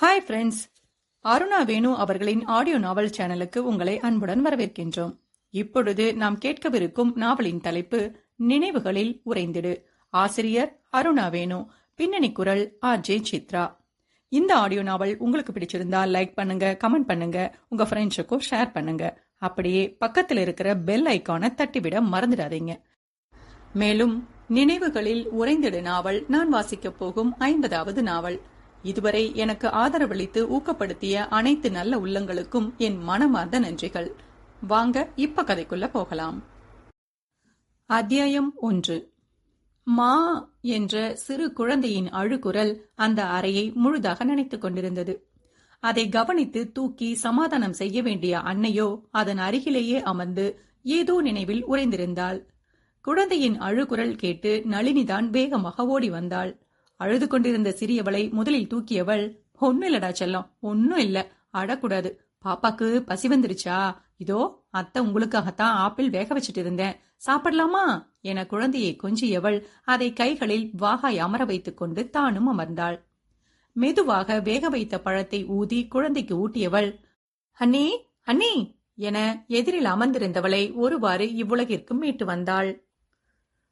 Hi friends Aruna வேணு அவர்களின் audio நாவல் சேனலுக்கு உங்களை அன்புடன் வரவேற்கின்றோம். இப்பொழுது நாம் கேட்கவிருக்கும் நாவலின் தலைப்பு நினைவுகளில் உறைந்திடு. ஆசிரியர் அருணா வேணு பின்னணி குரல் ஆர் ஜே. சித்ரா. இந்த ஆடியோ நாவல் உங்களுக்கு பிடிச்சிருந்தா லைக் பண்ணுங்க கமெண்ட் பண்ணுங்க உங்க ஃப்ரெண்ட்ஸுக்கும் ஷேர் பண்ணுங்க. அப்படியே பக்கத்தில் இருக்கிற பெல் ஐக்கானை தட்டிவிட மறந்துடாதீங்க. மேலும் நினைவுகளில் உறைந்திடு நாவல் நான் வாசிக்கப் போகும் ஐம்பதாவது நாவல் இதுவரை எனக்கு ஆதரவளித்து ஊக்கப்படுத்திய அனைத்து நல்ல உள்ளங்களுக்கும் என் மனமார்ந்த நன்றிகள். வாங்க இப்ப கதைக்குள்ள போகலாம். அத்தியாயம் ஒன்று. மா என்ற சிறு குழந்தையின் அழுகுரல் அந்த அறையை முழுதாக நினைத்துக் கொண்டிருந்தது. அதை கவனித்து தூக்கி சமாதானம் செய்ய வேண்டிய அன்னையோ அதன் அருகிலேயே அமர்ந்து ஏதோ நினைவில் உறைந்திருந்தாள். குழந்தையின் அழுகுரல் கேட்டு நளினிதான் வேகமாக ஓடி வந்தாள். அழுது கொண்டிருந்த சிறியவளை முதலில் தூக்கியவள் ஒன்னும் இல்லடா செல்லம் ஒன்னும் இல்ல அடக்கூடாது. பாப்பாக்கு பசி வந்துருச்சா? இதோ அத்தை உங்களுக்காகத்தான் ஆப்பிள் வேக வச்சிட்டு இருந்தேன். சாப்பிடலாமா? என குழந்தையை கொஞ்சியவள் அதை கைகளில் வாகாய் அமர வைத்துக் கொண்டு தானும் அமர்ந்தாள். மெதுவாக வேக வைத்த பழத்தை ஊதி குழந்தைக்கு ஊட்டியவள் அண்ணி அண்ணி என எதிரில் அமர்ந்திருந்தவளை ஒருவாறு இவ்வுலகிற்கு மீட்டு வந்தாள்.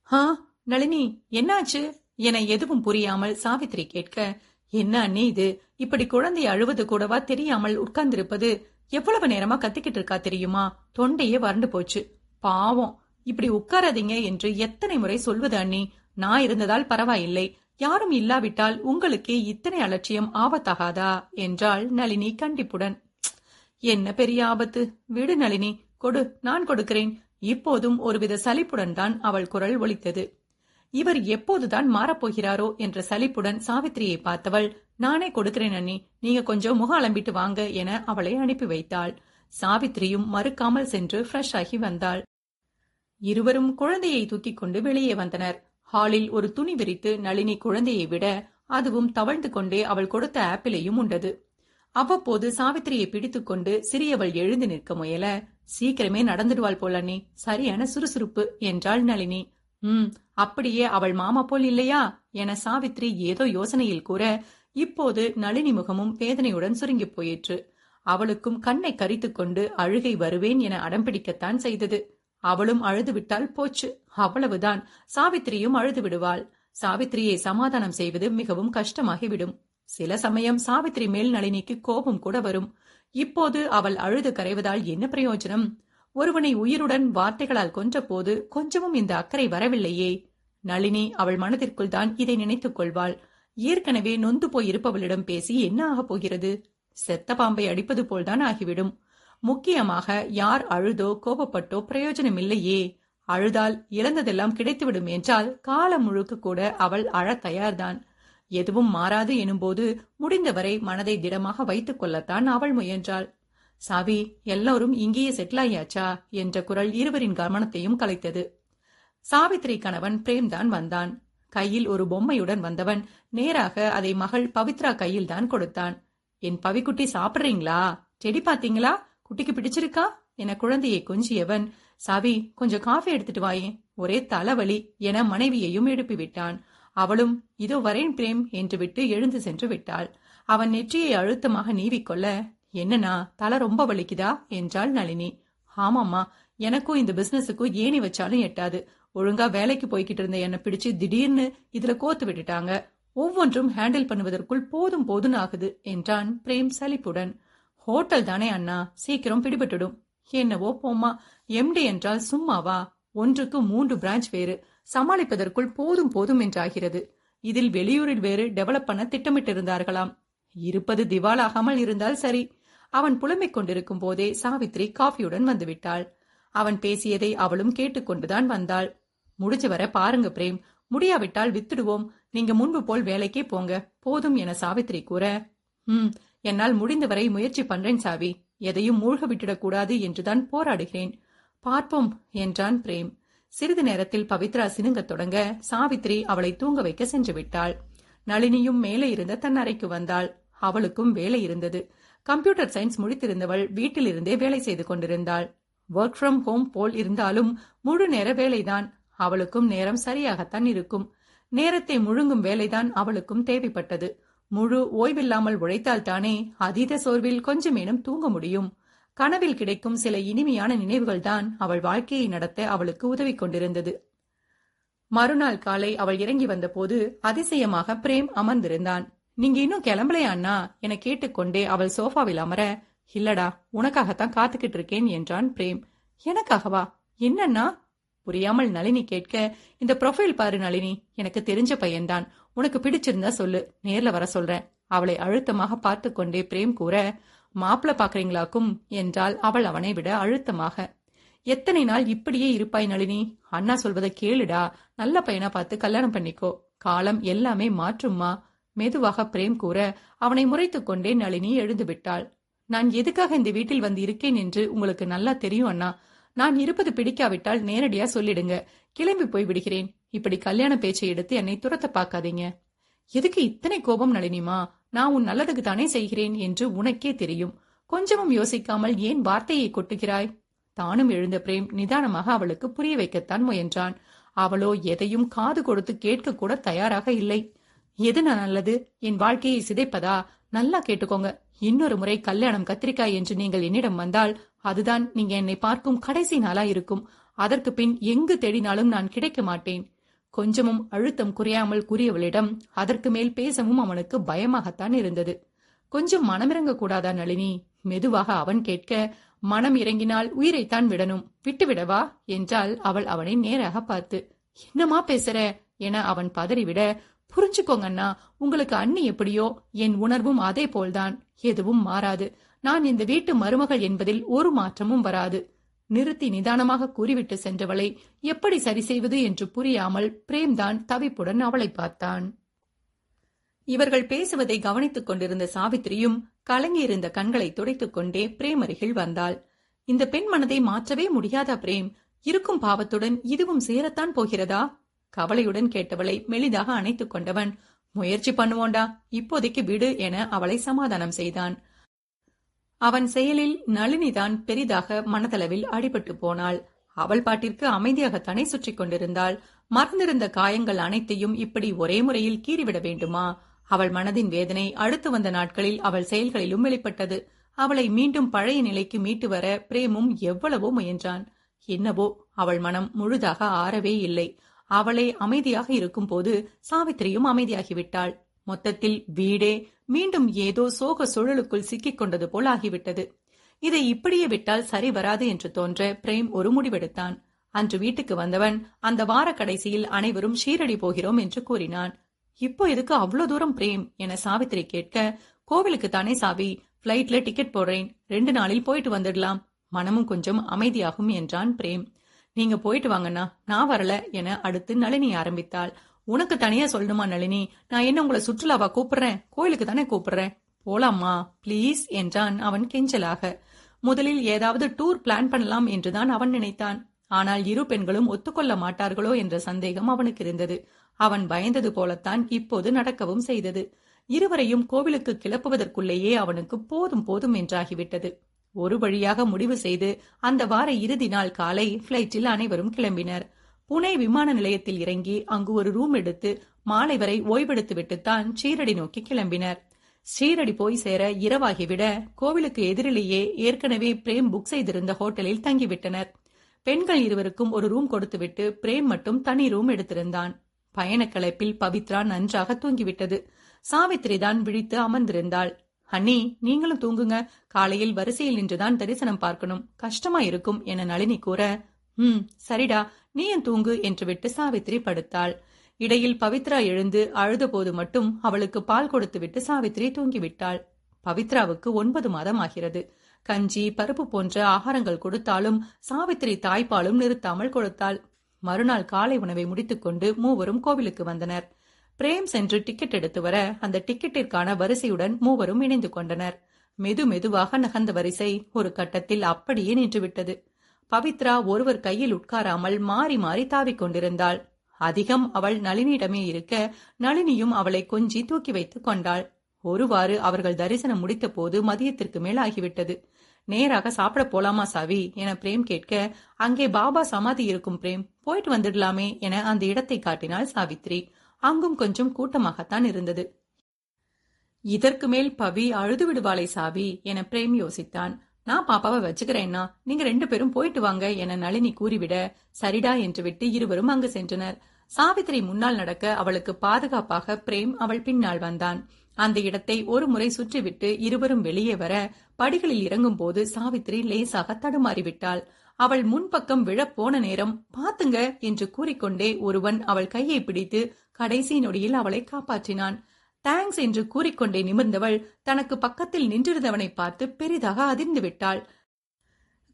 ஹா நளினி என்னாச்சு? என எதுவும் புரியாமல் சாவித்திரி கேட்க என்ன அண்ணே இது? இப்படி குழந்தை அழுவது கூடவா? தெரியாமல் உட்கார்ந்திருப்பது எவ்வளவு நேரமா கத்திக்கிட்டு இருக்கா தெரியுமா? தொண்டையே வறண்டு போச்சு. பாவம். இப்படி உட்காராதீங்க என்று எத்தனை முறை சொல்வது அண்ணி? நான் இருந்ததால் பரவாயில்லை. யாரும் இல்லாவிட்டால் உங்களுக்கே இத்தனை அலட்சியம் ஆபத்தாகாதா? என்றாள் நளினி கண்டிப்புடன். என்ன பெரிய ஆபத்து? விடு நளினி. கொடு. நான் கொடுக்கிறேன். இப்போதும் ஒருவித சலிப்புடன் தான் அவள் குரல் ஒலித்தது. இவர் எப்போதுதான் மாறப்போகிறாரோ என்ற சலிப்புடன் சாவித்திரியை பார்த்தவள் நானே கொடுக்கிறேன் அண்ணி நீங்க கொஞ்சம் முக அலம்பிட்டு வாங்க என அவளை அனுப்பி வைத்தாள். சாவித்திரியும் மறுக்காமல் சென்று ஃப்ரெஷ் ஆகி வந்தாள். இருவரும் குழந்தையை தூக்கிக் கொண்டு வெளியே வந்தனர். ஹாலில் ஒரு துணி விரித்து நளினி குழந்தையை விட அதுவும் தவழ்ந்து கொண்டே அவள் கொடுத்த ஆப்பிளையும் உண்டது. அவ்வப்போது சாவித்திரியை பிடித்துக்கொண்டு சிறியவள் எழுந்து நிற்க முயல சீக்கிரமே நடந்துடுவாள் போலண்ணி சரியான சுறுசுறுப்பு என்றாள் நளினி. ம் அப்படியே அவள் மாமா போல் இல்லையா? என சாவித்ரி ஏதோ யோசனையில் கூற இப்போது நளினி முகமும் வேதனையுடன் சுருங்கி போயிற்று. அவளுக்கும் கண்ணை கரித்துக் கொண்டு அழுகை வருவேன் என அடம்பிடிக்கத்தான் செய்தது. அவளும் அழுது விட்டால் போச்சு. அவ்வளவுதான். சாவித்திரியும் அழுது விடுவாள். சாவித்திரியை சமாதானம் செய்வது மிகவும் கஷ்டமாகிவிடும். சில சமயம் சாவித்திரி மேல் நளினிக்கு கோபம் கூட வரும். இப்போது அவள் அழுது கரைவதால் என்ன பிரயோஜனம்? ஒருவனை உயிருடன் வார்த்தைகளால் கொன்றபோது கொஞ்சமும் இந்த அக்கறை வரவில்லையே. நளினி அவள் மனதிற்குள் தான் இதை நினைத்துக் கொள்வாள். ஏற்கனவே நொந்து போய் இருப்பவளிடம் பேசி என்ன ஆகப் போகிறது? செத்த பாம்பை அடிப்பது போல்தான் ஆகிவிடும். முக்கியமாக யார் அழுதோ கோபப்பட்டோ பிரயோஜனம் இல்லையே அழுதால் இழந்ததெல்லாம் கிடைத்துவிடும் என்றால் காலம் முழுக்க கூட அவள் அழத் தயார்தான். எதுவும் மாறாது எனும்போது முடிந்தவரை மனதை திடமாக வைத்துக் கொள்ளத்தான் அவள் முயன்றாள். சாவி எல்லாரும் இங்கேயே செட்டில் ஆயாச்சா? என்ற குரல் இருவரின் கவனத்தையும் கலைத்தது. சாவித்திரி கணவன் பிரேம்தான் வந்தான். கையில் ஒரு பொம்மையுடன் வந்தவன் நேராக அதை மகள் பவித்ரா கையில் தான் கொடுத்தான். என் பவிக்குட்டி சாப்பிட்றீங்களா? செடி பாத்தீங்களா குட்டிக்கு பிடிச்சிருக்கா? என குழந்தையை கொஞ்சியவன் சாவி கொஞ்சம் காஃபி எடுத்துட்டு வாயே. ஒரே தலைவலி என மனைவியையும் எழுப்பி விட்டான் அவளும் இதோ வரேன் பிரேம் என்று விட்டு எழுந்து சென்று விட்டாள். அவன் நெற்றியை அழுத்தமாக நீவிக்கொள்ள என்னன்னா தலை ரொம்ப வலிக்குதா? என்றாள் நளினி. ஆமாம்மா எனக்கும் இந்த பிசினஸுக்கும் ஏணி வச்சாலும் எட்டாது. ஒழுங்கா வேலைக்கு போய்கிட்டு இருந்த என்ன பிடிச்சு திடீர்னு இதுல கோத்து விட்டுட்டாங்க. ஒவ்வொன்றும் ஹேண்டில் பண்ணுவதற்குள் போதும் போதும் ஆகுது என்றான் பிரேம் சலிப்புடன். ஹோட்டல் தானே அண்ணா சீக்கிரம் பிடிபட்டுடும். என்னவோ போம்மா எம்டி என்றால் சும்மாவா? ஒன்றுக்கு மூன்று பிரான்ச் வேறு. சமாளிப்பதற்குள் போதும் போதும் என்றாகிறது. இதில் வெளியூரில் வேறு டெவலப் பண்ண திட்டமிட்டிருந்தார்களாம். இருப்பது திவாலாகாமல் இருந்தால் சரி. அவன் புலம்பிக் கொண்டிருக்கும் போதே சாவித்ரி காஃபியுடன் வந்துவிட்டாள். அவன் பேசியதை அவளும் கேட்டுக்கொண்டுதான் வந்தாள். முடிஞ்சு வர பாருங்க பிரேம். முடியாவிட்டால் வித்துடுவோம். நீங்க முன்பு போல் வேலைக்கே போங்க. போதும் என சாவித்ரி கூற ம் என்னால் முடிந்தவரை முயற்சி பண்றேன் சாவி. எதையும் மூழ்க விட்டுடக்கூடாது என்றுதான் போராடுகிறேன். பார்ப்போம் என்றான் பிரேம். சிறிது நேரத்தில் பவித்ரா சினுங்கத் தொடங்க சாவித்ரி அவளை தூங்க வைக்க சென்று விட்டாள். நளினியும் மேலே இருந்த தன் அறைக்கு வந்தாள். அவளுக்கும் வேலை இருந்தது. கம்ப்யூட்டர் சயின்ஸ் முடித்திருந்தவள் வீட்டிலிருந்தே வேலை செய்து கொண்டிருந்தாள். ஒர்க் ஃப்ரம் ஹோம் போல் இருந்தாலும் முழு நேர வேலைதான். அவளுக்கும் நேரம் சரியாகத்தான் இருக்கும். நேரத்தை முழுங்கும் வேலைதான் அவளுக்கும் தேவைப்பட்டது. முழு ஓய்வில்லாமல் உழைத்தால்தானே அதீத சோர்வில் கொஞ்சமேனும் தூங்க முடியும். கனவில் கிடைக்கும் சில இனிமையான நினைவுகள்தான் அவள் வாழ்க்கையை நடத்த அவளுக்கு உதவி கொண்டிருந்தது. மறுநாள் காலை அவள் இறங்கி வந்தபோது அதிசயமாக பிரேம் அமர்ந்திருந்தான். நீங்க இன்னும் கிளம்பலையா அண்ணா? என கேட்டுக்கொண்டே அவள் சோஃபாவில் அமர இல்லடா உனக்காகத்தான் காத்துக்கிட்டு இருக்கேன் என்றான் பிரேம். எனக்காகவா? என்னன்னா புரியாமல் நளினி கேட்க இந்த ப்ரொஃபைல் பாரு நளினி எனக்கு தெரிஞ்ச பையன்தான். உனக்கு பிடிச்சிருந்தா சொல்லு நேர்ல வர சொல்றேன். அவளை அழுத்தமாக பார்த்து கொண்டே பிரேம் கூற மாப்பிள பாக்குறீங்களாக்கும்? என்றால் அவள் அவனை விட அழுத்தமாக. எத்தனை நாள் இப்படியே இருப்பாய் நளினி? அண்ணா சொல்வதை கேளுடா. நல்ல பையனா பார்த்து கல்யாணம் பண்ணிக்கோ. காலம் எல்லாமே மாற்றும்மா. மெதுவாக பிரேம் கூற அவனை முறைத்துக் கொண்டே நளினி எழுந்துவிட்டாள் நான் எதுக்காக இந்த வீட்டில் வந்து இருக்கேன் என்று உங்களுக்கு நல்லா தெரியும் அண்ணா. நான் இருப்பது பிடிக்காவிட்டால் நேரடியா சொல்லிடுங்க. கிளம்பி போய் விடுகிறேன். இப்படி கல்யாண பேச்சை எடுத்து என்னை துரத்த பார்க்காதீங்க. எதுக்கு இத்தனை கோபம் நளினிமா? நான் உன் நல்லதுக்கு தானே செய்கிறேன் என்று உனக்கே தெரியும். கொஞ்சமும் யோசிக்காமல் ஏன் வார்த்தையை கொட்டுகிறாய்? தானும் எழுந்த பிரேம் நிதானமாக அவளுக்கு புரிய வைக்கத்தான் முயன்றான். அவளோ எதையும் காது கொடுத்து கேட்க கூட தயாராக இல்லை. எது நான் நல்லது? என் வாழ்க்கையை சிதைப்பதா? நல்லா கேட்டுக்கோங்க. இன்னொரு முறை கல்யாணம் கத்திரிக்காய் என்று நீங்கள் என்னிடம் வந்தால் அதுதான் நீங்க என்னை பார்க்கும் கடைசி நாளா இருக்கும். அதற்கு பின் எங்கு தேடினாலும் நான் கிடைக்க மாட்டேன். கொஞ்சமும் அழுத்தம் குறையாமல் கூறியவளிடம் அதற்கு மேல் பேசவும் அவனுக்கு பயமாகத்தான் இருந்தது. கொஞ்சம் மனமிறங்க கூடாதா நளினி? மெதுவாக அவன் கேட்க மனம் இறங்கினால் உயிரைத்தான் விடணும். விட்டுவிடவா? என்றால் அவள் அவனை நேராக பார்த்து என்னமா பேசுற? என அவன் பதறிவிட புரிஞ்சுக்கோங்கண்ணா உங்களுக்கு அண்ணி எப்படியோ என் உணர்வும் அதே போல்தான். எதுவும் மாறாது. நான் இந்த வீட்டு மருமகள் என்பதில் ஒரு மாற்றமும் வராது. நிறுத்தி நிதானமாக கூறிவிட்டு சென்றவளை எப்படி சரி செய்வது என்று புரியாமல் பிரேம்தான் தவிப்புடன் அவளை பார்த்தான். இவர்கள் பேசுவதை கவனித்துக் கொண்டிருந்த சாவித்திரியும் கலங்கியிருந்த கண்களை துடைத்துக் கொண்டே பிரேம் அருகில் வந்தாள். இந்த பெண் மனதை மாற்றவே முடியாதா பிரேம்? இருக்கும் பாவத்துடன் இதுவும் சேரத்தான் போகிறதா? கவலையுடன் கேட்டவளை மெலிதாக அணைத்துக் கொண்டவன் முயற்சி பண்ணுவோண்டா இப்போதைக்கு விடு என அவளை சமாதானம் செய்தான். அவன் செயலில் நளினிதான் பெரிதாக மனதளவில் அடிபட்டு போனாள். அவள் பாட்டிற்கு அமைதியாகத்தானே சுற்றிக் கொண்டிருந்தாள். மறந்திருந்த காயங்கள் அனைத்தையும் இப்படி ஒரே முறையில் கீறிவிட வேண்டுமா? அவள் மனதின் வேதனை அடுத்து வந்த நாட்களில் அவள் செயல்களிலும் வெளிப்பட்டது. அவளை மீண்டும் பழைய நிலைக்கு மீட்டு வர பிரேமும் எவ்வளவோ முயன்றான். என்னவோ அவள் மனம் முழுதாக ஆறவே இல்லை. அவளே அமைதியாக இருக்கும்போது சாவித்திரியும் அமைதியாகிவிட்டாள். மொத்தத்தில் வீடே மீண்டும் ஏதோ சோக சுழலுக்குள் சிக்கிக் கொண்டது போல் ஆகிவிட்டது. இதை இப்படியே விட்டால் சரி வராது என்று தோன்ற பிரேம் ஒரு முடிவெடுத்தான். அன்று வீட்டுக்கு வந்தவன் அந்த வார கடைசியில் அனைவரும் ஷீரடி போகிறோம் என்று கூறினான். இப்போ எதுக்கு அவ்வளவு தூரம் பிரேம்? என சாவித்திரி கேட்க கோவிலுக்கு தானே சாவி? பிளைட்ல டிக்கெட் போடுறேன். ரெண்டு நாளில் போயிட்டு வந்துடலாம். மனமும் கொஞ்சம் அமைதியாகும் என்றான் பிரேம். நீங்க போயிட்டு வாங்கண்ணா நான் வரல என அடுத்து நளினி ஆரம்பித்தாள். உனக்கு தனியா சொல்லணுமா நளினி? நான் என்ன உங்களை சுற்றுலாவா கூப்பிடுறேன்? கோயிலுக்கு தானே கூப்பிடுறேன். போலாமா ப்ளீஸ் என்றான் அவன் கெஞ்சலாக. முதலில் ஏதாவது டூர் பிளான் பண்ணலாம் என்றுதான் அவன் நினைத்தான். ஆனால் இரு பெண்களும் ஒத்துக்கொள்ள மாட்டார்களோ என்ற சந்தேகம் அவனுக்கு இருந்தது. அவன் பயந்தது போலத்தான் இப்போது நடக்கவும் செய்தது. இருவரையும் கோவிலுக்கு கிளப்புவதற்குள்ளேயே அவனுக்கு போதும் போதும் என்றாகிவிட்டது. ஒரு வழியாக முடிவு செய்து அந்த வார இறுதி நாள் காலை பிளைட்டில் அனைவரும் கிளம்பினர். புனே விமான நிலையத்தில் இறங்கி அங்கு ஒரு ரூம் எடுத்து மாலை வரை ஓய்வெடுத்து விட்டுத்தான் நோக்கி கிளம்பினர். சீரடி போய் சேர இரவாகிவிட கோவிலுக்கு எதிரிலேயே ஏற்கனவே பிரேம் புக் செய்திருந்த ஹோட்டலில் தங்கிவிட்டனர். பெண்கள் இருவருக்கும் ஒரு ரூம் கொடுத்துவிட்டு பிரேம் மட்டும் தனி ரூம் எடுத்திருந்தான். பயணக்கலைப்பில் பவித்ரா நன்றாக தூங்கிவிட்டது. சாவித்திரி தான் விழித்து அமர்ந்திருந்தாள். ஹனி நீங்களும் தூங்குங்க. காலையில் வரிசையில் நின்றுதான் தரிசனம் பார்க்கணும். கஷ்டமா இருக்கும் என நளினி கூற ம் சரிடா. நீயும் தூங்கு? என்று விட்டு சாவித்திரி படுத்தாள். இடையில் பவித்ரா எழுந்து அழுதபோது மட்டும் அவளுக்கு பால் கொடுத்துவிட்டு சாவித்திரி தூங்கிவிட்டாள். பவித்ராவுக்கு ஒன்பது மாதம் ஆகிறது. கஞ்சி பருப்பு போன்ற ஆகாரங்கள் கொடுத்தாலும் சாவித்திரி தாய்ப்பாலும் நிறுத்தாமல் கொடுத்தாள். மறுநாள் காலை உணவை முடித்துக்கொண்டு மூவரும் கோவிலுக்கு வந்தனர். பிரேம் சென்று டிக்கெட் எடுத்து வர அந்த டிக்கெட்டிற்கான வரிசையுடன் மூவரும் இணைந்து கொண்டனர். மெது மெதுவாக நகர்ந்த வரிசை ஒரு கட்டத்தில் அப்படியே நின்றுவிட்டது. பவித்ரா ஒருவர் கையில் உட்காராமல் மாறி மாறி தாவிக் கொண்டிருந்தாள். அதிகம் அவள் நளினியிடமே இருக்க நளினியும் அவளை கொஞ்சி தூக்கி வைத்துக் கொண்டாள். ஒருவாறு அவர்கள் தரிசனம் முடித்த போது மதியத்திற்கு மேல் ஆகிவிட்டது. நேராக சாப்பிட போலாமா சாவி? என பிரேம் கேட்க அங்கே பாபா சமாதி இருக்கும் பிரேம். போயிட்டு வந்துடலாமே என அந்த இடத்தை காட்டினாள் சாவித்ரி. அங்கும் கொஞ்சம் கூட்டமாகத்தான் இருந்தது. இதற்கு மேல் பவி அழுது விடுவாளை சாவி என பிரேம் யோசித்தான். நான் பாப்பாவை வச்சுக்கிறேன்னா நீங்க ரெண்டு பேரும் போயிட்டு வாங்க என நளினி கூறிவிட சரிடா என்று விட்டு இருவரும் அங்கு சென்றனர். சாவித்திரி முன்னால் நடக்க அவளுக்கு பாதுகாப்பாக பிரேம் அவள் பின்னால் வந்தான். அந்த இடத்தை ஒரு முறை சுற்றிவிட்டு இருவரும் வெளியே வர படிகளில் இறங்கும் போது சாவித்திரி லேசாக தடுமாறிவிட்டாள். அவள் முன்பக்கம் விழப்போன நேரம் பாத்துங்க என்று கூறிக்கொண்டே ஒருவன் அவள் கையை பிடித்து கடைசி நொடியில் அவளை காப்பாற்றினான். தேங்க்ஸ் என்று கூறிக்கொண்டே நிமிர்ந்தவள் தனக்கு பக்கத்தில் நின்றிருந்தவனை பார்த்து பெரிதாக அதிர்ந்து விட்டாள்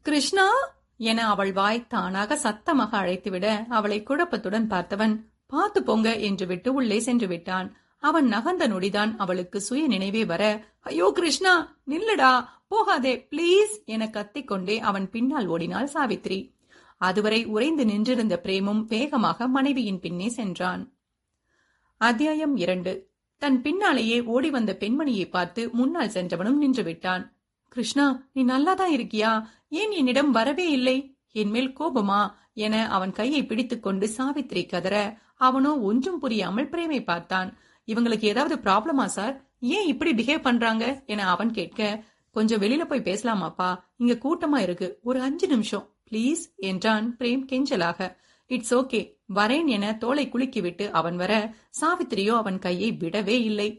கிருஷ்ணா என அவள் வாய் தானாக சத்தமாக அழைத்துவிட அவளை குழப்பத்துடன் பார்த்தவன் பார்த்து போங்க என்று விட்டு உள்ளே சென்று விட்டான். அவன் நகர்ந்த நொடிதான் அவளுக்கு சுய நினைவே வர ஐயோ கிருஷ்ணா நில்லுடா போகாதே ப்ளீஸ் என கத்திக்கொண்டே அவன் பின்னால் ஓடினாள் சாவித்ரி. அதுவரை உறைந்து நின்றிருந்த பிரேமும் வேகமாக மனைவியின் பின்னே சென்றான். அத்தியாயம் இரண்டு. தன் பின்னாலேயே ஓடி வந்த பெண்மணியை பார்த்து முன்னால் சென்றவனும் நின்று விட்டான் கிருஷ்ணா நீ நல்லாதான் இருக்கியா? ஏன் என்னிடம் வரவே இல்லை? என்மேல் கோபமா? என அவன் கையை பிடித்துக்கொண்டு சாவித்திரி கதற அவனோ ஒன்றும் புரியாமல் பிரேமை பார்த்தான். இவங்களுக்கு ஏதாவது ப்ராப்ளமா சார்? ஏன் இப்படி பிஹேவ் பண்றாங்க? என அவன் கேட்க கொஞ்சம் வெளியில போய் பேசலாமாப்பா? இங்க கூட்டமா இருக்கு. ஒரு அஞ்சு நிமிஷம். ப்ளீஸ் என்றான் பிரேம் கெஞ்சலாக. இட்ஸ் ஓகே வரேன் என தோலை குலுக்கிவிட்டு அவன் வர சாவித்திரியோ அவன் கையை விடவே இல்லை.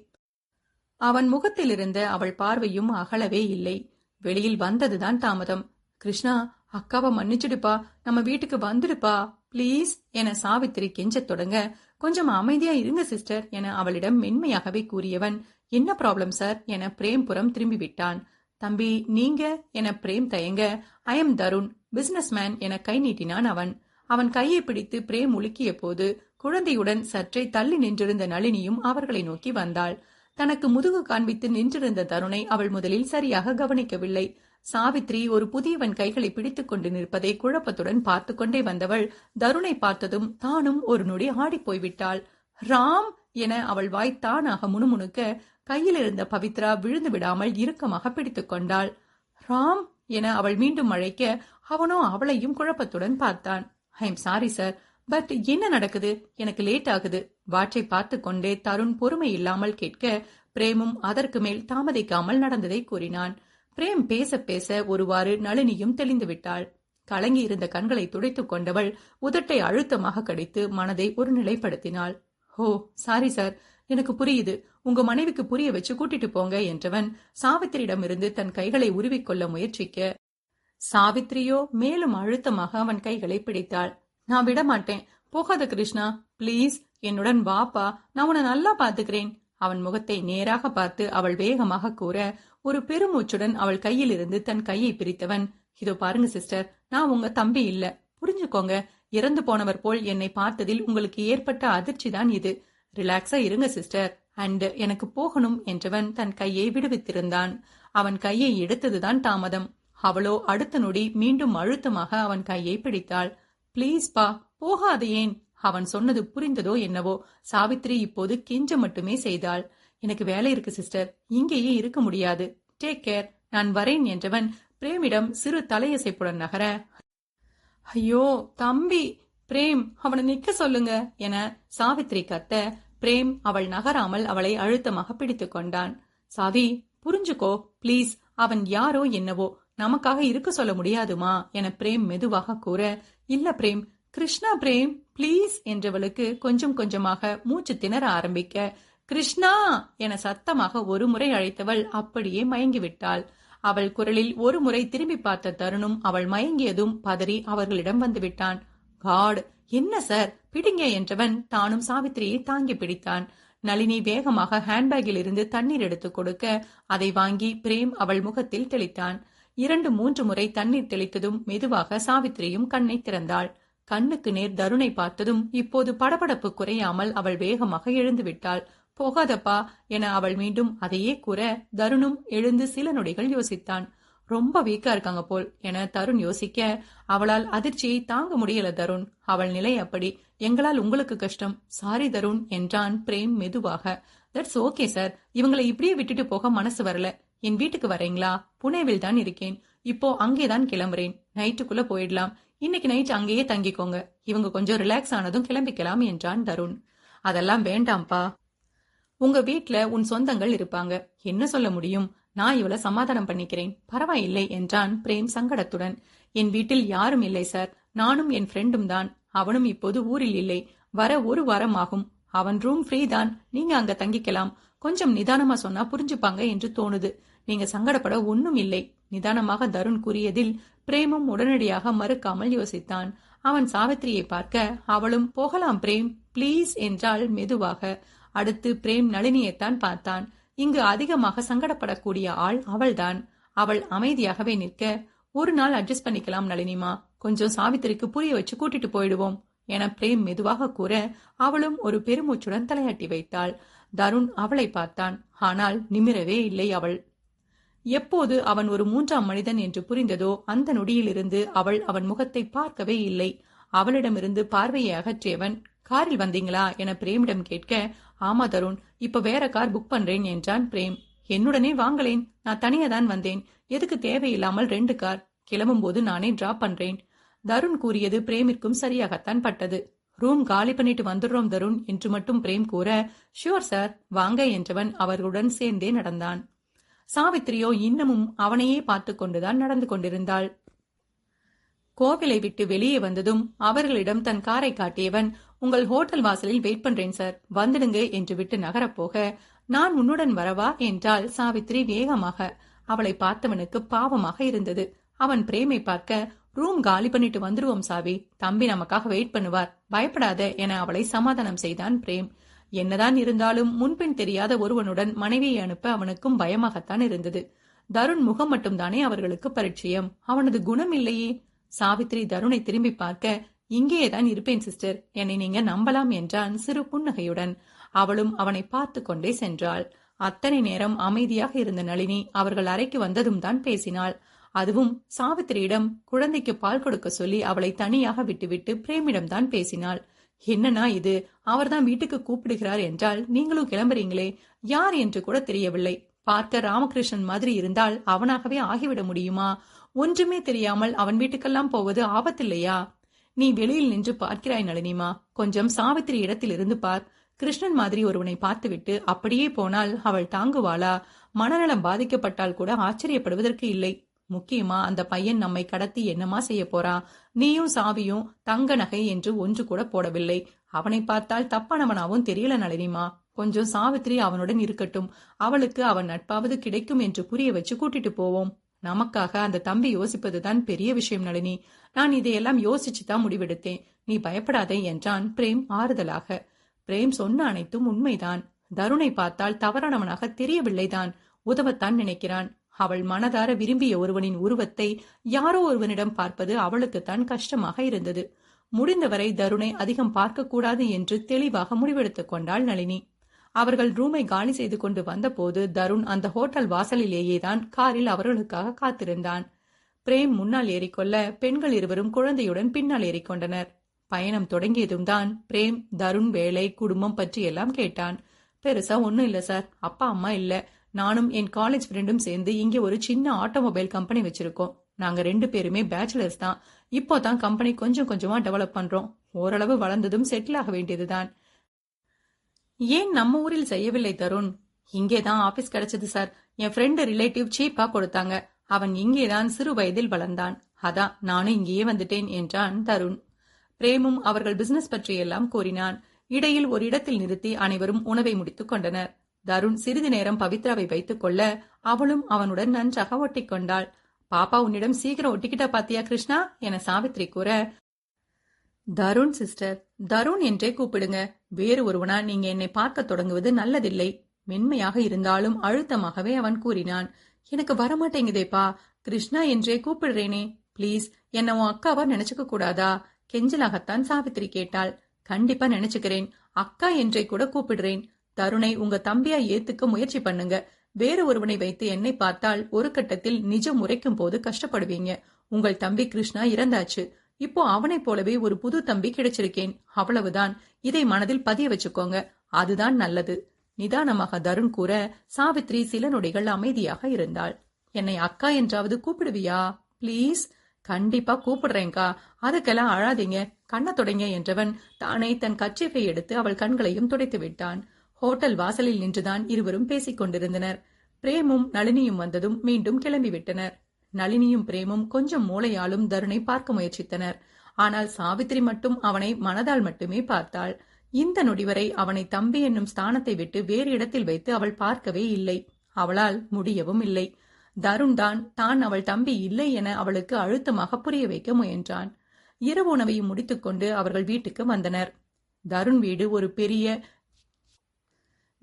அவன் முகத்திலிருந்து அவள் பார்வையும் அகலவே இல்லை. வெளியில் வந்ததுதான் தாமதம். கிருஷ்ணா அக்காவை மன்னிச்சுடுப்பா நம்ம வீட்டுக்கு வந்துடுப்பா ப்ளீஸ் என சாவித்திரி கெஞ்சத் தொடங்க கொஞ்சம் அமைதியா இருங்க சிஸ்டர் என அவளிடம் மென்மையாகவே கூறியவன் என்ன ப்ராப்ளம் சார் என பிரேம்புறம் திரும்பி விட்டான் தம்பி நீங்க என பிரேம் தயங்க I am Tarun business man என கை நீட்டினான் அவன். அவன் கையை பிடித்து பிரேம் உலுக்கிய போது குழந்தையுடன் சற்றே தள்ளி நின்றிருந்த நளினியும் அவர்களை நோக்கி வந்தாள். தனக்கு முதுகு காண்பித்து நின்றிருந்த தருணை அவள் முதலில் சரியாக கவனிக்கவில்லை. சாவித்ரி ஒரு புதியவன் கைகளை பிடித்துக் கொண்டு நிற்பதை குழப்பத்துடன் பார்த்து கொண்டே வந்தவள் தருணை பார்த்ததும் தானும் ஒரு நொடி ஆடிப் போய்விட்டாள். ராம் என அவள் வாய் தானாக முணுமுணுக்க கையில் இருந்த பவித்ரா விழுந்து விடாமல் இறுக்கமாக பிடித்துக் கொண்டாள். ராம் என அவள் மீண்டும் அழைக்க அவனோ அவளையும் குழப்பத்துடன் பார்த்தான். I am sorry sir. But என்ன நடக்குது? எனக்கு லேட் ஆகுது. வாற்றை பார்த்து கொண்டே தருண் பொறுமை இல்லாமல் கேட்க பிரேமும் அதற்கு மேல் தாமதிக்காமல் நடந்ததை கூறினான். பிரேம் பேச பேச ஒருவாறு நளினியும் தெளிந்து விட்டாள். கலங்கி இருந்த கண்களை துடைத்துக் கொண்டவள் உதட்டை அழுத்தமாக கடித்து மனதை ஒரு நிலைப்படுத்தினாள். ஹோ சாரி சார். எனக்கு புரியுது. உங்க மனைவிக்கு புரிய வச்சு கூட்டிட்டு போங்க என்றவன் சாவித்திரியிடமிருந்து தன் கைகளை உருவிக்கொள்ள முயற்சிக்க சாவித்ரியோ மேலும் அழுத்தமாக அவன் கைகளை பிடித்தாள். நான் விட மாட்டேன் போகாத கிருஷ்ணா. ப்ளீஸ். என்னுடன் வாப்பா நான் உன்னை நல்லா பாத்துக்கிறேன் அவன் முகத்தை நேராக பார்த்து அவள் வேகமாக கூற ஒரு பெருமூச்சுடன் அவள் கையில் இருந்து தன் கையை பிரித்தவன். இதோ பாருங்க சிஸ்டர். நான் உங்க தம்பி இல்ல. புரிஞ்சுக்கோங்க. இறந்து போனவர் போல் என்னை பார்த்ததில் உங்களுக்கு ஏற்பட்ட அதிர்ச்சி தான் இது. ரிலாக்ஸா இருங்க சிஸ்டர். அண்ட் எனக்கு போகணும் என்றவன் தன் கையை விடுவித்திருந்தான். அவன் கையை எடுத்ததுதான் தாமதம். அவளோ அடுத்த நொடி மீண்டும் அழுத்தமாக அவன் கையை பிடித்தாள். பிளீஸ் பா போகாத ஏன்? அவன் சொன்னது புரிந்ததோ என்னவோ? சாவித்ரி இப்போது கெஞ்ச மட்டுமே செய்தாள். எனக்கு வேலை இருக்கு சிஸ்டர். இங்கேயே இருக்க முடியாது. டேக் கேர் நான் வரேன் என்றவன் பிரேமிடம் சிறு தலையசைப்புடன் நகர ஐயோ தம்பி! பிரேம் அவனை நிக்க சொல்லுங்க என சாவித்ரி கத்த பிரேம் அவள் நகராமல் அவளை அழுத்தமாக பிடித்துக் கொண்டான். சாவி புரிஞ்சுக்கோ. ப்ளீஸ் அவன் யாரோ என்னவோ. நமக்காக இருக்க சொல்ல முடியாதுமா? என பிரேம் மெதுவாக கூற இல்ல பிரேம் கிருஷ்ணா பிரேம் ப்ளீஸ் என்றவளுக்கு கொஞ்சம் கொஞ்சமாக மூச்சு திணற ஆரம்பிக்க கிருஷ்ணா என சத்தமாக ஒரு முறை அழைத்தவள் அப்படியே மயங்கிவிட்டாள். அவள் குரலில் ஒரு முறை திரும்பி பார்த்த தருணும் அவள் மயங்கியதும் பதறி அவர்களிடம் வந்துவிட்டான் காட் என்ன சார்? பிடிங்க என்றவன் தானும் சாவித்திரியை தாங்கி பிடித்தான். நளினி வேகமாக ஹேண்ட்பேக்கில் இருந்து தண்ணீர் எடுத்துக் கொடுக்க அதை வாங்கி பிரேம் அவள் முகத்தில் தெளித்தான். இரண்டு மூன்று முறை தண்ணீர் தெளித்ததும் மெதுவாக சாவித்திரியும் கண்ணை திறந்தாள். கண்ணுக்கு நேர் தருணை பார்த்ததும் இப்போது படபடப்பு குறையாமல் அவள் வேகமாக எழுந்து விட்டாள் போகாதப்பா என அவள் மீண்டும் அதையே கூற தருணும் எழுந்து சில நொடிகள் யோசித்தான். ரொம்ப வீக்கா இருக்காங்க போல் என தருண் யோசிக்க அவளால் அதிர்ச்சியை தாங்க முடியல தருண். அவள் நிலை அப்படி. எங்களால் உங்களுக்கு கஷ்டம். சாரி தருண் என்றான் பிரேம் மெதுவாக. தட்ஸ் ஓகே சார் இவங்களை இப்படியே விட்டுட்டு போக மனசு வரல. என் வீட்டுக்கு வரீங்களா? புனேவில் தான் இருக்கேன். இப்போ அங்கேதான் கிளம்புறேன். நைட்டுக்குள்ள போயிடலாம். இன்னைக்கு நைட் அங்கேயே தங்கிக்கோங்க. இவங்க கொஞ்சம் ரிலாக்ஸ் ஆனதும் கிளம்பிக்கலாம் என்றான் தருண். அதெல்லாம் வேண்டாம்ப்பா. உங்க வீட்ல உன் சொந்தங்கள் இருப்பாங்க. என்ன சொல்ல முடியும்? நான் இவள சமாதானம் பண்ணிக்கிறேன். பரவாயில்லை என்றான் பிரேம் சங்கடத்துடன். என் வீட்டில் யாரும் இல்லை சார். நானும் என் ஃப்ரெண்டும் தான். அவனும் இப்போது ஊரில் இல்லை. வர ஒரு வாரம் ஆகும். அவன் ரூம் ஃப்ரீ தான். நீங்க அங்க தங்கிக்கலாம். கொஞ்சம் நிதானமா சொன்னா புரிஞ்சுப்பாங்க என்று தோணுது. நீங்க சங்கடப்பட ஒன்னும் இல்லை. நிதானமாக தருண் கூறியதில் பிரேமும் உடனடியாக மறுக்காமல் யோசித்தான். அவன் சாவித்திரியை பார்க்க அவளும் போகலாம் பிரேம் ப்ளீஸ் என்றாள் மெதுவாக. அடுத்து பிரேம் நளினியைத்தான் பார்த்தான். இங்கு அதிகமாக சங்கடப்படக்கூடிய ஆள் அவள்தான். அவள் அமைதியாகவே நிற்க ஒரு நாள் அட்ஜஸ்ட் பண்ணிக்கலாம் நளினிமா. கொஞ்சம் சாவித்திரிக்கு புரிய வச்சு கூட்டிட்டு போயிடுவோம் என பிரேம் மெதுவாக கூற அவளும் ஒரு பெருமூச்சுடன் தலையாட்டி வைத்தாள். தருண் அவளை பார்த்தான். ஆனால் நிமிரவே இல்லை அவள். எப்போது அவன் ஒரு மூன்றாம் மனிதன் என்று புரிந்ததோ அந்த நொடியிலிருந்து அவள் அவன் முகத்தை பார்க்கவே இல்லை. அவளிடமிருந்து பார்வையை அகற்றியவன் காரில் வந்தீங்களா? என பிரேமிடம் கேட்க ஆமா தருண் இப்ப வேற கார் புக் பண்றேன் என்றான் பிரேம். என்னுடனே வாங்கலேன் நான் தனியா தான் வந்தேன். எதுக்கு தேவையில்லாமல் ரெண்டு கார். கிளம்பும் போது நானே டிராப் பண்றேன். தருண் கூறியது பிரேமிற்கும் சரியாகத்தான் பட்டது. ரூம் காலி பண்ணிட்டு வந்துடுறோம் தருண் என்று மட்டும் பிரேம் கூற ஷியோர் சார் வாங்க என்றவன் அவர்களுடன் சேர்ந்தே நடந்தான். சாவித்திரியோ இன்னமும் அவனையே பார்த்து கொண்டுதான் நடந்து கொண்டிருந்தாள். கோவிலை விட்டு வெளியே வந்ததும் அவர்களிடம் தன் காரை காட்டியவன் உங்கள் ஹோட்டல் வாசலில் வெயிட் பண்றேன் சார் வந்துடுங்க என்று விட்டு நகரப்போக நான் உன்னுடன் வரவா? என்றால் சாவித்ரி வேகமாக. அவளை பார்த்தவனுக்கு பாவமாக இருந்தது. அவன் பிரேமை பார்க்க ரூம் காலி பண்ணிட்டு வந்துருவோம் சாவி. தம்பி நமக்காக வெயிட் பண்ணுவார். பயப்படாத என அவளை சமாதானம் செய்தான் பிரேம். என்னதான் இருந்தாலும் முன்பின் தெரியாத ஒருவனுடன் மனைவியை அனுப்ப அவனுக்கும் பயமாகத்தான் இருந்தது. தருண் முகம் மட்டும்தானே அவர்களுக்கு பரிச்சயம். அவனது குணம் இல்லையே. சாவித்ரி தருணை திரும்பி பார்க்க இங்கேயேதான் இருப்பேன் சிஸ்டர். என்னை நீங்க நம்பலாம் என்றான் சிறு புன்னகையுடன். அவளும் அவனை பார்த்து கொண்டே சென்றாள். அத்தனை நேரம் அமைதியாக இருந்த நளினி அவர்கள் அறைக்கு வந்ததும் தான் பேசினாள். அதுவும் சாவித்திரியிடம் குழந்தைக்கு பால் கொடுக்க சொல்லி அவளை தனியாக விட்டுவிட்டு பிரேமிடம் தான் பேசினாள். என்னன்னா இது? அவர்தான் வீட்டுக்கு கூப்பிடுகிறார் என்றால் நீங்களும் கிளம்புறீங்களே? யார் என்று கூட தெரியவில்லை. பார்க்க ராமகிருஷ்ணன் மாதிரி இருந்தால் அவனாகவே ஆகிவிட முடியுமா? ஒன்றுமே தெரியாமல் அவன் வீட்டுக்கெல்லாம் போவது ஆபத்தில்லையா? நீ வெளியில் நின்று பார்க்கிறாய் நளினிமா. கொஞ்சம் சாவித்திரி இடத்தில் இருந்து பார். கிருஷ்ணன் மாதிரி ஒருவனை பார்த்துவிட்டு அப்படியே போனால் அவள் தாங்குவாளா? மனநலம் பாதிக்கப்பட்டால் கூட ஆச்சரியப்படுவதற்கு இல்லை. முக்கியமா அந்த பையன் நம்மை கடத்தி என்னமா செய்ய போறான் நீயும் சாவியும் தங்க நகை என்று ஒன்று கூட போடவில்லை. அவனை பார்த்தால் தப்பானவனாவும் தெரியல நளினிமா. கொஞ்சம் சாவித்திரி அவனுடன் இருக்கட்டும். அவளுக்கு அவன் நட்பாவது கிடைக்கும் என்று புரிய வச்சு கூட்டிட்டு போவோம். நமக்காக அந்த தம்பி யோசிப்பதுதான் பெரிய விஷயம் நளினி. நான் இதையெல்லாம் யோசிச்சு தான் முடிவெடுத்தேன். நீ பயப்படாதே என்றான் பிரேம் ஆறுதலாக. பிரேம் சொன்ன அனைத்தும் உண்மைதான். தருணை பார்த்தால் தவறானவனாக தெரியவில்லைதான். உதவத்தான் நினைக்கிறான். அவள் மனதார விரும்பிய ஒருவனின் உருவத்தை யாரோ ஒருவனிடம் பார்ப்பது அவளுக்குத்தான் கஷ்டமாக இருந்தது. முடிந்தவரை தருணை அதிகம் பார்க்கக்கூடாது என்று தெளிவாக முடிவெடுத்துக் கொண்டாள் நளினி. அவர்கள் ரூமை காலி செய்து கொண்டு வந்தபோது தருண் அந்த ஹோட்டல் வாசலிலேயேதான் காரில் அவர்களுக்காக காத்திருந்தான். பிரேம் முன்னால் ஏறிக்கொள்ள பெண்கள் இருவரும் குழந்தையுடன் பின்னால் ஏறிக்கொண்டனர். பயணம் தொடங்கியதும் தான் பிரேம் தருண் வேலை குடும்பம் பற்றி எல்லாம் கேட்டான். பெருசா ஒன்னும் இல்ல சார். அப்பா அம்மா இல்லை. நானும் என் காலேஜ் ஃப்ரெண்டும் சேர்ந்து இங்கே ஒரு சின்ன ஆட்டோமொபைல் கம்பெனி வச்சிருக்கோம். நாங்க ரெண்டு பேருமே பேச்சுலர்ஸ் தான். இப்போ தான் கம்பெனி கொஞ்சம் கொஞ்சமா டெவலப் பண்றோம். ஓரளவு வளர்ந்ததும் செட்டில் ஆக வேண்டியதுதான். ஏன் நம்ம ஊரில் செய்யவில்லை தருண்? இங்கே தான் ஆபீஸ் கிடைச்சது சார் என் ஃப்ரெண்டு ரிலேட்டிவ் சீப்பா கொடுத்தாங்க. அவன் இங்கேதான் சிறு வயதில் வளர்ந்தான். அதான் நானும் இங்கேயே வந்துட்டேன் என்றான் தருண். பிரேமும் அவர்கள் பிசினஸ் பற்றியெல்லாம் கூறினான். இடையில் ஒரு இடத்தில் நிறுத்தி அனைவரும் உணவை முடித்துக் கொண்டனர். தருண் சிறிது நேரம் பவித்ராவை வைத்துக் கொள்ள அவளும் அவனுடன் நன்றாக ஒட்டிக்கொண்டாள் பாப்பா உன்னிடம் சீக்கிரம் ஒட்டிக்கிட்ட பாத்தியா கிருஷ்ணா? என சாவித்ரி கூற தருண் சிஸ்டர் தருண் என்றே கூப்பிடுங்க. வேறு ஒருவனா நீங்க என்னை பார்க்க தொடங்குவது நல்லதில்லை. மென்மையாக இருந்தாலும் அழுத்தமாகவே அவன் கூறினான். எனக்கு வரமாட்டேங்குதேப்பா. கிருஷ்ணா என்றே கூப்பிடுறேனே. ப்ளீஸ் என்ன உன் அக்காவா நினைச்சுக்க கூடாதா? கெஞ்சலாகத்தான் சாவித்திரி கேட்டாள். கண்டிப்பா நினைச்சுக்கிறேன். அக்கா என்றே கூட கூப்பிடுறேன். தருணை உங்க தம்பியா ஏத்துக்க முயற்சி பண்ணுங்க. வேறு ஒருவனை வைத்து என்னை பார்த்தால் ஒரு கட்டத்தில் நிஜம் உரைக்கும் போது கஷ்டப்படுவீங்க. உங்கள் தம்பி கிருஷ்ணா இறந்தாச்சு. இப்போ அவனைப் போலவே ஒரு புது தம்பி கிடைச்சிருக்கேன். அவ்வளவுதான். இதை மனதில் பதிய வச்சுக்கோங்க. அதுதான் நல்லது. நிதானமாக தருண் கூற சாவித்ரி சில நொடிகள் அமைதியாக இருந்தாள். என்னை அக்கா என்றாவது கூப்பிடுவியா? ப்ளீஸ். கண்டிப்பா கூப்பிடுறேன்க்கா. அதுக்கெல்லாம் அழாதீங்க. கண்ண தொடங்க என்றவன் தானே தன் கச்சிப்பை எடுத்து அவள் கண்களையும் துடைத்து விட்டான். ஹோட்டல் வாசலில் நின்றுதான் இருவரும் பேசிக் கொண்டிருந்தனர். பிரேமும் நளினியும் வந்ததும் மீண்டும் கிளம்பிவிட்டனர். நளினியும் பிரேமும் கொஞ்சம் மூளையாலும் தருணை பார்க்க முயற்சித்தனர். ஆனால் சாவித்திரி மட்டும் அவனை மனதால் மட்டுமே பார்த்தாள். இந்த நொடிவரை அவனை தம்பி என்னும் ஸ்தானத்தை விட்டு வேறு இடத்தில் வைத்து அவள் பார்க்கவே இல்லை. அவளால் முடியவும் இல்லை. தருண் தான் தான் அவள் தம்பி இல்லை என அவளுக்கு அழுத்தமாக புரிய வைக்க முயன்றான். இரவு உணவையும் முடித்துக்கொண்டு அவர்கள் வீட்டுக்கு வந்தனர். தருண் வீடு ஒரு பெரிய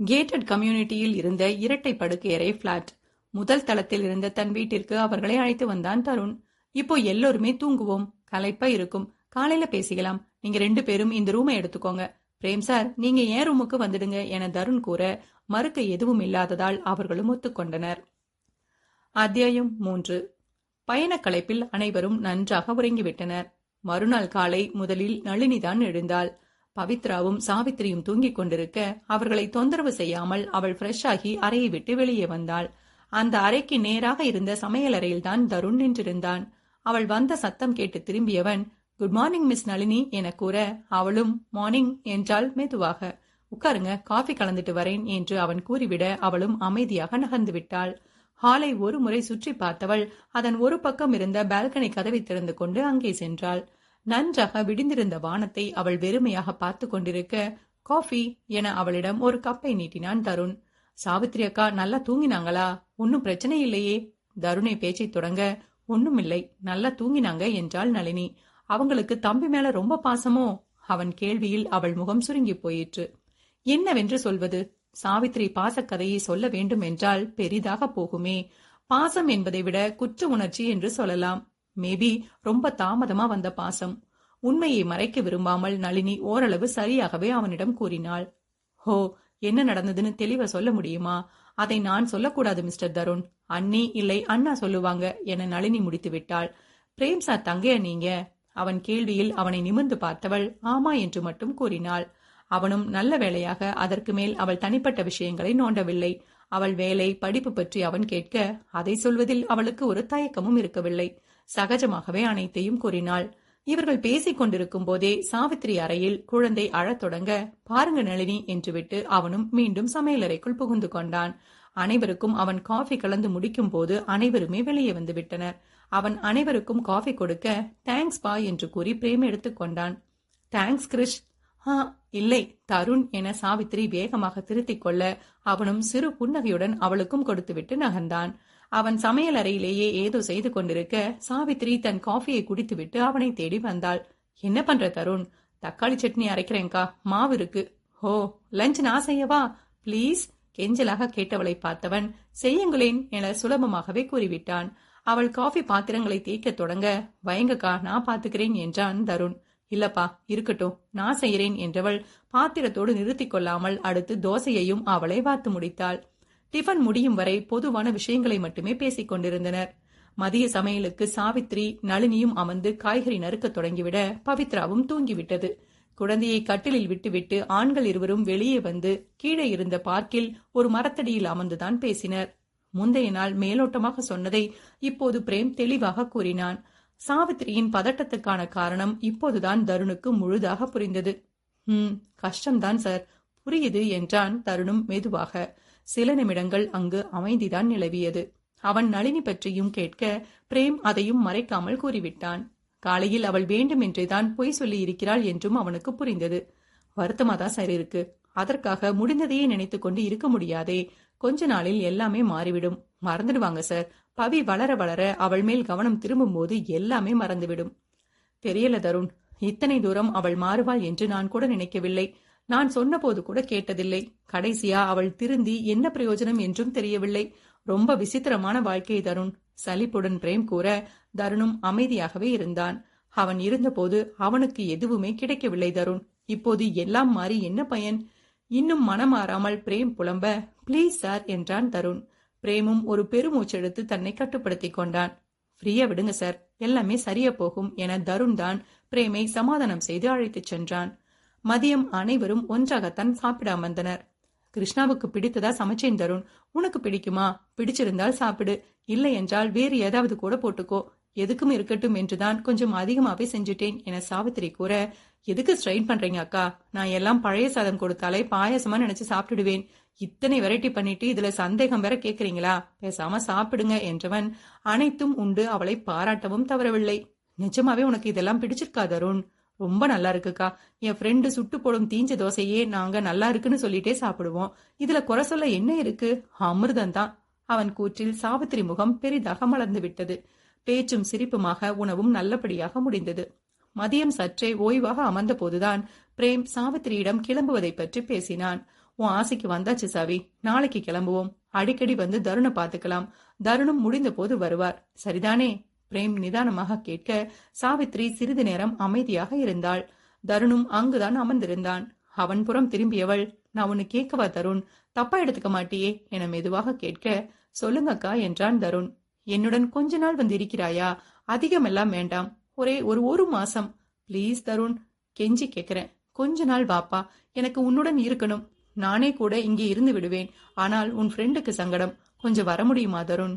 கேட்டட் கம்யூனிட்டியில் இருந்த இரட்டை படுக்கையறை பிளாட் முதல் தளத்தில் இருந்த தன் வீட்டிற்கு அவர்களை அழைத்து வந்தான் தருண். இப்போ எல்லோருமே தூங்குவோம். கலைப்பா இருக்கும். காலையில பேசிக்கலாம். நீங்க ரெண்டு பேரும் இந்த ரூமை எடுத்துக்கோங்க. பிரேம் சார் நீங்க ஏன் ரூமுக்கு வந்துடுங்க என தருண் கூற மறுக்க எதுவும் இல்லாததால் அவர்களும் ஒத்துக்கொண்டனர். அத்தியாயம் மூன்று. பயண களைப்பில் அனைவரும் நன்றாக உறங்கிவிட்டனர். மறுநாள் காலை முதலில் நளினிதான் எழுந்தாள். பவித்ராவும் சாவித்திரியும் தூங்கிக் கொண்டிருக்க அவர்களை தொந்தரவு செய்யாமல் அவள் ஃப்ரெஷ் ஆகி அறையை விட்டு வெளியே வந்தாள். அந்த அறைக்கு நேராக இருந்த சமையலறையில்தான் தருண் நின்றிருந்தான். அவள் வந்த சத்தம் கேட்டு திரும்பியவன் குட் மார்னிங் மிஸ் நளினி என கூற அவளும் மார்னிங் என்றாள் மெதுவாக. உட்காருங்க காஃபி கலந்துட்டு வரேன் என்று அவன் கூறிவிட அவளும் அமைதியாக நகர்ந்து விட்டாள். ஹாலை ஒரு முறை சுற்றி பார்த்தவள் அதன் ஒரு பக்கம் இருந்த பால்கனி கதவை திறந்து கொண்டு அங்கே சென்றாள். நன்றாக விடிந்திருந்த வானத்தை அவள் வெறுமையாக பார்த்து கொண்டிருக்க காஃபி என அவளிடம் ஒரு கப்பை நீட்டினான் தருண். சாவித்ரி அக்கா நல்லா தூங்கினாங்களா? ஒன்னும் பிரச்சனை இல்லையே. தருணை பேச்சை தொடங்க ஒண்ணுமில்லை நல்லா தூங்கினாங்க என்றாள் நளினி. அவங்களுக்கு தம்பி மேல ரொம்ப பாசமோ? அவன் கேள்வியில் அவள் முகம் சுருங்கி போயிற்று. என்னவென்று சொல்வது? சாவித்ரி பாசக்கதையை சொல்ல வேண்டும் என்றால் பெரிதாக போகுமே. பாசம் என்பதை விட குற்ற உணர்ச்சி என்று சொல்லலாம். மேபி ரொம்ப தாமதமா வந்த பாசம். உண்மையை மறைக்க விரும்பாமல் நளினி ஓரளவு சரியாகவே அவனிடம் கூறினாள். ஹோ என்ன நடந்ததுன்னு தெளிவா சொல்ல முடியுமா? அதை நான் சொல்லக்கூடாது மிஸ்டர் தருண். அண்ணி இல்லை அண்ணா சொல்லுவாங்க என நளினி முடித்து விட்டாள் பிரேம் சார் தங்கைய நீங்க? அவன் கேள்வியில் அவனை நிமிர்ந்து பார்த்தவள் ஆமா என்று மட்டும் கூறினாள். அவனும் நல்ல வேளையாக அதற்கு மேல் அவள் தனிப்பட்ட விஷயங்களை நோண்டவில்லை. அவள் வேலை படிப்பு பற்றி அவன் கேட்க அதை சொல்வதில் அவளுக்கு ஒரு தயக்கமும் இருக்கவில்லை. சகஜமாகவே அனைத்தையும் கூறினாள். இவர்கள் பேசிக் கொண்டிருக்கும் போதே சாவித்திரி அறையில் குழந்தை அழத் தொடங்க பாருங்க நளினி என்று விட்டு அவனும் மீண்டும் சமையலறைக்குள் புகுந்து கொண்டான். அனைவருக்கும் அவன் காஃபி கலந்து முடிக்கும் போது அனைவருமே வெளியே வந்து விட்டனர். அவன் அனைவருக்கும் காஃபி கொடுக்க தேங்க்ஸ் பா என்று கூறி பிரேம் எடுத்துக்கொண்டான் தேங்க்ஸ் கிரிஷ். ஆ இல்லை தருண் என சாவித்திரி வேகமாக திருத்திக் கொள்ள அவனும் சிறு புன்னகையுடன் அவளுக்கும் கொடுத்துவிட்டு நகர்ந்தான். அவன் சமையல் அறையிலேயே ஏதோ செய்து கொண்டிருக்க சாவித்திரி தன் காஃபியை குடித்துவிட்டு அவனை தேடி வந்தாள். என்ன பண்ற தருண்? தக்காளி சட்னி அரைக்கிறேன்க்கா. மாவு இருக்கு. ஹோ லஞ்ச் நான் செய்யவா? ப்ளீஸ் கெஞ்சலாக கேட்டவளை பார்த்தவன் செய்யுங்களேன் என சுலபமாகவே கூறிவிட்டான். அவள் காஃபி பாத்திரங்களை தேய்க்க தொடங்க வயங்கக்கா நான் பாத்துக்கிறேன் என்றான் தருண். இல்லப்பா இருக்கட்டும் நான் செய்கிறேன் என்றவள் பாத்திரத்தோடு நிறுத்திக் கொள்ளாமல் அடுத்து தோசையையும் அவளை வாத்து முடித்தாள். டிஃபன் முடியும் வரை பொதுவான விஷயங்களை மட்டுமே பேசிக் கொண்டிருந்தனர். மதிய சமையலுக்கு சாவித்ரி நளினியும் அமர்ந்து காய்கறி நறுக்கத் தொடங்கிவிட பவித்ராவும் தூங்கிவிட்டது. குழந்தையை கட்டிலில் விட்டுவிட்டு ஆண்கள் இருவரும் வெளியே வந்து கீழே இருந்த பார்க்கில் ஒரு மரத்தடியில் அமர்ந்துதான் பேசினர். முந்தைய நாள் மேலோட்டமாக சொன்னதை இப்போது பிரேம் தெளிவாக கூறினான். சாவித்திரியின் பதட்டத்துக்கான காரணம் இப்போதுதான் தருணுக்கு முழுதாக புரிந்தது. ஹம் கஷ்டம்தான் சார். புரியுது என்றான் தருணும் மெதுவாக. சில நிமிடங்கள் அங்கு அமைதிதான் நிலவியது. அவன் நளினி பற்றியும் கேட்க பிரேம் அதையும் மறைக்காமல் கூறிவிட்டான். காலையில் அவள் வேண்டுமென்றேதான் பொய் சொல்லி இருக்கிறாள் என்றும் அவனுக்கு புரிந்தது. வருத்தமாதான் சார் இருக்கு. அதற்காக முடிந்ததையே நினைத்துக் கொண்டு இருக்க முடியாதே. கொஞ்ச நாளில் எல்லாமே மாறிவிடும். மறந்துடுவாங்க சார். பவி வளர வளர அவள் மேல் கவனம் திரும்பும்போது எல்லாமே மறந்துவிடும். தெரியல தருண். இத்தனை தூரம் அவள் மாறுவாள் என்று நான் கூட நினைக்கவில்லை. நான் சொன்னபோது கூட கேட்டதில்லை. கடைசியா அவள் திருந்தி என்ன பிரயோஜனம் என்றும் தெரியவில்லை. ரொம்ப விசித்திரமான வாழ்க்கை தருண். சலிப்புடன் பிரேம் கூற தருணும் அமைதியாகவே இருந்தான். அவன் இருந்தபோது அவனுக்கு எதுவுமே கிடைக்கவில்லை தருண். இப்போது எல்லாம் மாறி என்ன பயன்? இன்னும் மனம் மாறாமல் பிரேம் புலம்ப ப்ளீஸ் சார் என்றான் தருண். பிரேமும் ஒரு பெருமூச்செடுத்து தன்னை கட்டுப்படுத்திக் கொண்டான். ஃப்ரீயா விடுங்க சார். எல்லாமே சரியா போகும் என தருண் தான் பிரேமை சமாதானம் செய்து அழைத்துச் சென்றான். மதியம் அனைவரும் ஒன்றாகத்தான் சாப்பிட அமர்ந்தனர். கிருஷ்ணாவுக்கு பிடித்ததா சமைச்சேன் தருண் உனக்கு பிடிக்குமா? பிடிச்சிருந்தால் சாப்பிடு. இல்லை என்றால் வேறு ஏதாவது கூட போட்டுக்கோ. எதுக்கும் இருக்கட்டும் என்றுதான் கொஞ்சம் அதிகமாவே செஞ்சுட்டேன் என சாவித்திரி கூற எதுக்கு ஸ்ட்ரெயின் பண்றீங்க அக்கா? நான் எல்லாம் பழைய சாதம் கொடுத்தாலே பாயசமா நினைச்சு சாப்பிட்டுடுவேன். இத்தனை வெரைட்டி பண்ணிட்டு இதுல சந்தேகம் வேற கேக்குறீங்களா? பேசாம சாப்பிடுங்க என்றவன் அனைத்தும் உண்டு. அவளை பாராட்டவும் தவறவில்லை. நிஜமாவே உனக்கு இதெல்லாம் பிடிச்சிருக்கா தருண்? ரொம்ப நல்லா இருக்குக்கா. என் ஃப்ரெண்டு சுட்டு போடும் தீஞ்ச தோசையே நாங்க நல்லா இருக்குன்னு சொல்லிட்டே சாப்பிடுவோம். இதுல குறை சொல்ல என்ன இருக்கு? அமிர்தம் தான். அவன் கூற்றில் சாவித்திரி முகம் பெரிதாக மலர்ந்து விட்டது. பேச்சும் சிரிப்புமாக உணவும் நல்லபடியாக முடிந்தது. மதியம் சற்றே ஓய்வாக அமர்ந்த போதுதான் பிரேம் சாவித்திரியிடம் கிளம்புவதை பற்றி பேசினான். உன் ஆசைக்கு வந்தாச்சு சாவி. நாளைக்கு கிளம்புவோம். அடிக்கடி வந்து தருணை பார்த்துக்கலாம். தருணம் முடிந்த போது வருவார். சரிதானே? பிரேம் நிதானமாக கேட்க சாவித்ரி சிறிது நேரம் அமைதியாக இருந்தாள். தருணும் அங்குதான் அமர்ந்திருந்தான். அவன் புறம் திரும்பியவள் நான் உன்னை கேட்கவா தருண்? தப்பா எடுத்துக்க மாட்டியே? என மெதுவாக கேட்க சொல்லுங்கக்கா என்றான் தருண். என்னுடன் கொஞ்ச நாள் வந்து இருக்கிறாயா அதிகமெல்லாம் வேண்டாம். ஒரே ஒரு ஒரு மாசம். ப்ளீஸ் தருண் கெஞ்சி கேக்குறேன் கொஞ்ச நாள் வாப்பா. எனக்கு உன்னுடன் இருக்கணும். நானே கூட இங்கே இருந்து விடுவேன். ஆனால் உன் ஃப்ரெண்டுக்கு சங்கடம். கொஞ்சம் வர முடியுமா தருண்?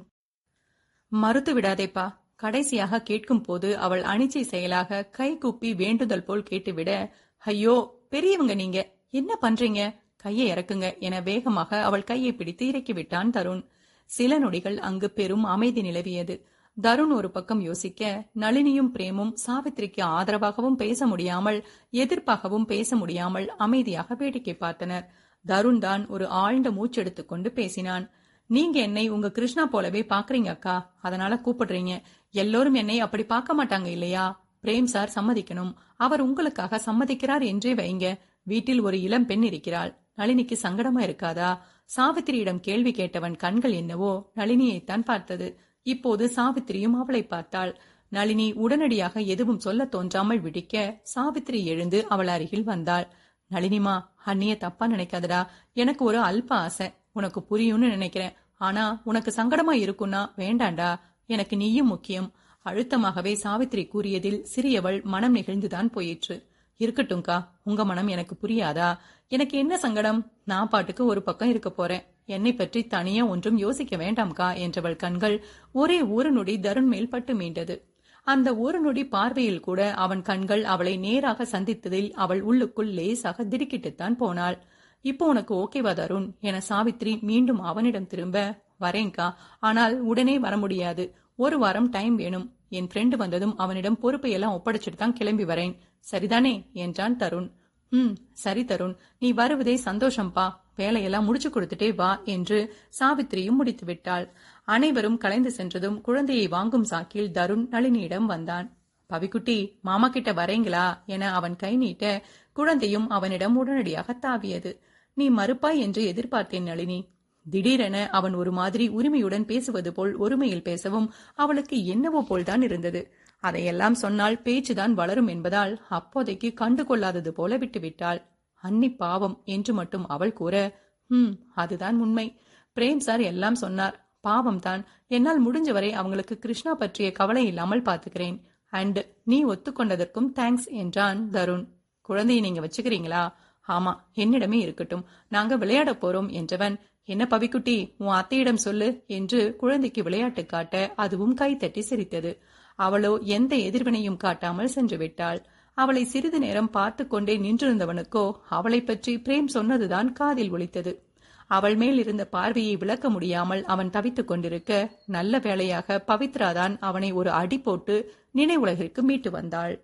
மறுத்து விடாதேப்பா. கடைசியாக கேட்கும் போது அவள் அனிச்சை செயலாக கை கூப்பி வேண்டுதல் போல் கேட்டுவிட ஐயோ பெரியவங்க நீங்க என்ன பண்றீங்க? கையை இறக்குங்க என வேகமாக அவள் கையை பிடித்து இறக்கிவிட்டான் தருண். சில நொடிகள் அங்கு பெரும் அமைதி நிலவியது. தருண் ஒரு பக்கம் யோசிக்க நளினியும் பிரேமும் சாவித்திரிக்கு ஆதரவாகவும் பேச முடியாமல் எதிர்ப்பாகவும் பேச முடியாமல் அமைதியாக வேடிக்கை பார்த்தனர். தருண் தான் ஒரு ஆழ்ந்த மூச்செடுத்துக்கொண்டு பேசினான். நீங்க என்னை உங்க கிருஷ்ணா போலவே பாக்குறீங்க அக்கா. அதனால கூப்பிடுறீங்க. எல்லோரும் என்னை அப்படி பார்க்க மாட்டாங்க இல்லையா? Frame sir சம்மதிக்கணும். அவர் உங்களுக்காக சம்மதிக்கிறார் என்றே வைங்க. வீட்டில் ஒரு இளம் பெண் இருக்கிறாள். நளினிக்கு சங்கடமா இருக்காதா? சாவித்திரியிடம் கேள்வி கேட்டவன் கண்கள் என்னவோ நளினியைத்தான் பார்த்தது. இப்போது சாவித்திரியும் அவளை பார்த்தாள். நளினி உடனடியாக எதுவும் சொல்ல தோன்றாமல் விடிக்க சாவித்திரி எழுந்து அவள் அருகில் வந்தாள். நளினிமா அண்ணிய தப்பா நினைக்காதடா. எனக்கு ஒரு அல்ப ஆசை. உனக்கு புரியும்னு நினைக்கிறேன். ஆனா உனக்கு சங்கடமா இருக்கும்னா வேண்டாண்டா. எனக்கு நீயும் முக்கியம். அழுத்தமாகவே சாவித்திரி கூறியதில் சிறியவள் மனம் நெகிழ்ந்துதான் போயிற்று. இருக்கட்டும்க்கா உங்க மனம் எனக்கு புரியாதா? எனக்கு என்ன சங்கடம்? நான் பாட்டுக்கு ஒரு பக்கம் இருக்க போறேன். என்னை பற்றி தனியா ஒன்றும் யோசிக்க வேண்டாம்கா என்றவள் கண்கள் ஒரே ஒரு நொடி தருண் மேல் பட்டு மீண்டது. அந்த ஒரு நொடி பார்வையில் கூட அவன் கண்கள் அவளை நேராக சந்தித்ததில் அவள் உள்ளுக்குள் லேசாக திடுக்கிட்டுத்தான் போனாள். இப்போ உனக்கு ஓகேவா தருண்? என சாவித்ரி மீண்டும் அவனிடம் திரும்ப வரேன்கா ஆனால் உடனே வர முடியாது. ஒரு வாரம் டைம் வேணும். என் ஃப்ரெண்டு வந்ததும் அவனிடம் பொறுப்பை எல்லாம் ஒப்படைச்சிட்டு தான் கிளம்பி வரேன். சரிதானே? என்றான் தருண். ம் சரி தருண். நீ வருவதே சந்தோஷம்பா. வேலையெல்லாம் முடிச்சு கொடுத்துட்டே வா என்று சாவித்திரியும் முடித்து விட்டாள். அனைவரும் கலைந்து சென்றதும் குழந்தையை வாங்கும் சாக்கில் தருண் நளினியிடம் வந்தான். பவிக்குட்டி மாமா கிட்ட வரேங்களா? என அவன் கை நீட்ட குழந்தையும் அவனிடம் உடனடியாக தாவியது. நீ மறுப்பாய் என்று எதிர்பார்த்தேன் நளினி. திடீரென அவன் ஒரு மாதிரி உரிமையுடன் பேசுவது போல் ஒருமையில் பேசவும் அவளுக்கு என்னவோ போல்தான் இருந்தது. அதையெல்லாம் சொன்னால் பேச்சுதான் வளரும் என்பதால் அப்போதைக்கு கண்டு கொள்ளாதது போல விட்டுவிட்டாள். அன்னி பாவம் என்று மட்டும் அவள் கூற ஹம் அதுதான் உண்மை. பிரேம் சார் எல்லாம் சொன்னார். பாவம் தான் என்னால் முடிஞ்சவரை அவங்களுக்கு கிருஷ்ணா பற்றிய கவலை இல்லாமல் பாத்துக்கிறேன் அண்ட் நீ ஒத்துக்கொண்டதற்கும் தேங்க்ஸ் என்றான் தருண். குழந்தையை நீங்க வச்சுக்கிறீங்களா? ஆமா என்னிடமே இருக்கட்டும். நாங்க விளையாட போறோம் என்றவன் என்ன பவிக்குட்டி உன் அத்தையிடம் சொல்லு என்று குழந்தைக்கு விளையாட்டு காட்ட அதுவும் கைத்தட்டி சிரித்தது. அவளோ எந்த எதிர்வினையும் காட்டாமல் சென்று விட்டாள். அவளை சிறிது நேரம் பார்த்து கொண்டே நின்றிருந்தவனுக்கோ அவளை பற்றி பிரேம் சொன்னதுதான் காதில் ஒலித்தது. அவள் மேல் இருந்த பார்வையை விளக்க முடியாமல் அவன் தவித்துக் கொண்டிருக்க நல்ல வேளையாக பவித்ராதான் அவனை ஒரு அடி போட்டு நினைவுலகிற்கு மீட்டு வந்தாள்.